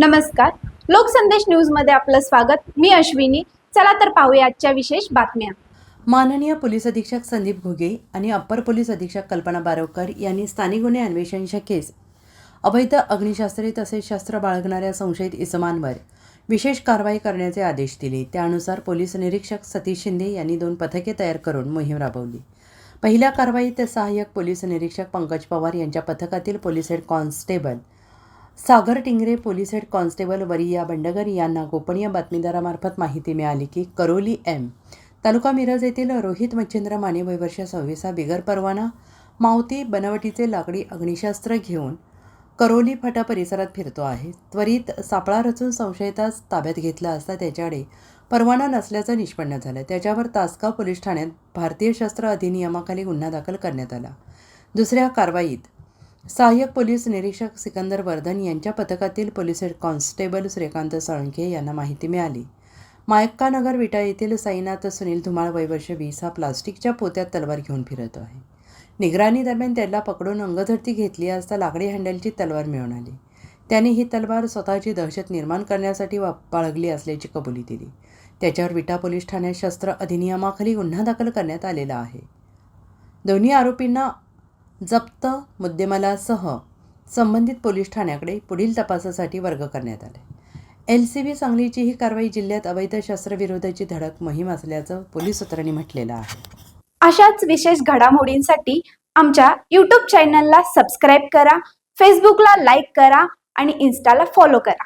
नमस्कार. लोकसंदेश न्यूजमध्ये आपलं स्वागत. मी अश्विनी. चला तर पाहूया आजच्या विशेष बातम्या. माननीय पोलीस अधीक्षक संदीप घुगे आणि अप्पर पोलीस अधीक्षक कल्पना बारोकर यांनी स्थानिक गुन्हे अन्वेषण शाखेस अवैध अग्निशास्त्रे तसेच शस्त्र बाळगणाऱ्या संशयित इसमांवर विशेष कारवाई करण्याचे आदेश दिले. त्यानुसार पोलीस निरीक्षक सतीश शिंदे यांनी दोन पथके तयार करून मोहीम राबवली. पहिल्या कारवाईत सहाय्यक पोलीस निरीक्षक पंकज पवार यांच्या पथकातील police head constable Sagar Tingre police head constable Variya Bandgar यांना गोपनीय बातमीदारामार्फत माहिती मिळाली की करोली एम तालुका मिरज येथील रोहित मच्छिंद्र माने वय वर्ष सव्वीसा बिगर परवाना मावती बनवटीचे लाकडी अग्निशास्त्र घेऊन करोली फाटा परिसरात फिरतो आहे. त्वरित सापळा रचून संशयितास ताब्यात घेतला असता त्याच्याकडे परवाना नसल्याचं निष्पन्न झालं. त्याच्यावर तासगाव पोलीस ठाण्यात भारतीय शस्त्र अधिनियमाखाली गुन्हा दाखल करण्यात आला. दुसऱ्या कारवाईत सहाय्यक पोलीस निरीक्षक सिकंदर वर्धन यांच्या पथकातील पोलीस कॉन्स्टेबल श्रीकांत सळंके यांना माहिती मिळाली. मायक्कानगर विटा येथील साईनाथ सुनील धुमाळ वैवर्ष वीस हा प्लास्टिकच्या पोत्यात तलवार घेऊन फिरत आहे. निगराणी दरम्यान त्याला पकडून अंगझडती घेतली असता लाकडी हँडलची तलवार मिळून आली. त्याने ही तलवार स्वतःची दहशत निर्माण करण्यासाठी वा बाळगली असल्याची कबुली दिली. त्याच्यावर विटा पोलीस ठाण्यात शस्त्र अधिनियमाखाली गुन्हा दाखल करण्यात आलेला आहे. दोन्ही आरोपींना जप्त मुद्देमालासह संबंधित पोलीस ठाण्याकडे पुढील तपासासाठी वर्ग करण्यात आले. एल सी बी सांगलीची ही कारवाई जिल्ह्यात अवैध शस्त्रविरोधाची धडक मोहीम असल्याचं पोलीस सूत्रांनी म्हटलेलं आहे. अशाच विशेष घडामोडींसाठी आमच्या यूट्यूब चॅनलला सबस्क्राईब करा फेसबुकला लाईक करा आणि इन्स्टाला फॉलो करा.